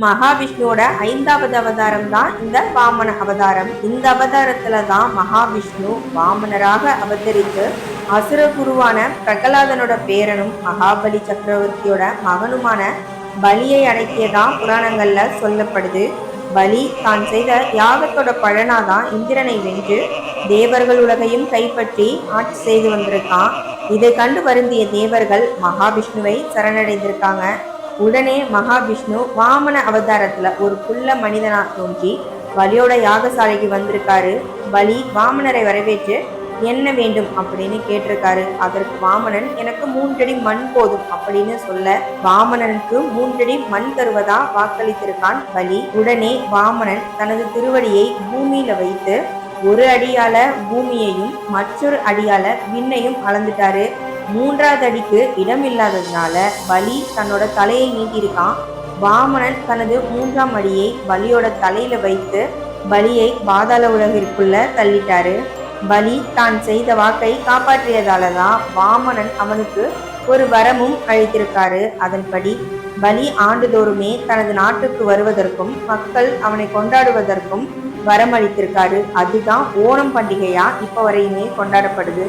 மகாவிஷ்ணுவோட ஐந்தாவது அவதாரம் தான் இந்த வாமன அவதாரம். இந்த அவதாரத்துல தான் மகாவிஷ்ணு வாமனராக அவதரித்து அசுர குருவான பிரகலாதனோட பேரனும் மகாபலி சக்கரவர்த்தியோட மகனுமான பலியை அடக்கியதான் புராணங்கள்ல சொல்லப்படுது. பலி தான் செய்த யாகத்தோட பழனாதான் இந்திரனை வென்று தேவர்கள் உலகையும் கைப்பற்றி ஆட்சி செய்து வந்திருக்கான். இதை கண்டு வருந்திய தேவர்கள் மகாவிஷ்ணுவை சரணடைந்திருக்காங்க. உடனே மகாவிஷ்ணு வாமன அவதாரத்துல ஒரு புள்ள மனிதனா தோன்றி பலியோட யாகசாலைக்கு வந்திருக்காரு. பலி வாமனரை வரவேற்று என்ன வேண்டும்? அப்படின்னு கேட்டிருக்காரு. அதற்கு வாமனன் எனக்கு மூன்றடி மண் போதும் அப்படின்னு சொல்ல வாமனனுக்கு மூன்றடி மண் தருவதா வாக்களித்திருக்கான் பலி. உடனே வாமனன் தனது திருவடியை பூமியில வைத்து ஒரு அடியால பூமியையும் மற்றொரு அடியால விண்ணையும் அளந்துட்டாரு. மூன்றாவது அடிக்கு இடம் இல்லாததுனால பலி தன்னோட தலையை நீட்டியிருக்கான். வாமனன் தனது மூன்றாம் அடியை பலியோட தலையில வைத்து பலியை பாதாள உலகிற்குள்ள தள்ளிட்டாரு. பலி தான் செய்த வாக்கை காப்பாற்றியதால தான் வாமனன் அவனுக்கு ஒரு வரமும் அளித்திருக்காரு. அதன்படி பலி ஆண்டுதோறுமே தனது நாட்டுக்கு வருவதற்கும் மக்கள் அவனை கொண்டாடுவதற்கும் வரம் அளித்திருக்காரு அதுதான் ஓணம் பண்டிகையா இப்போ வரையுமே கொண்டாடப்படுது.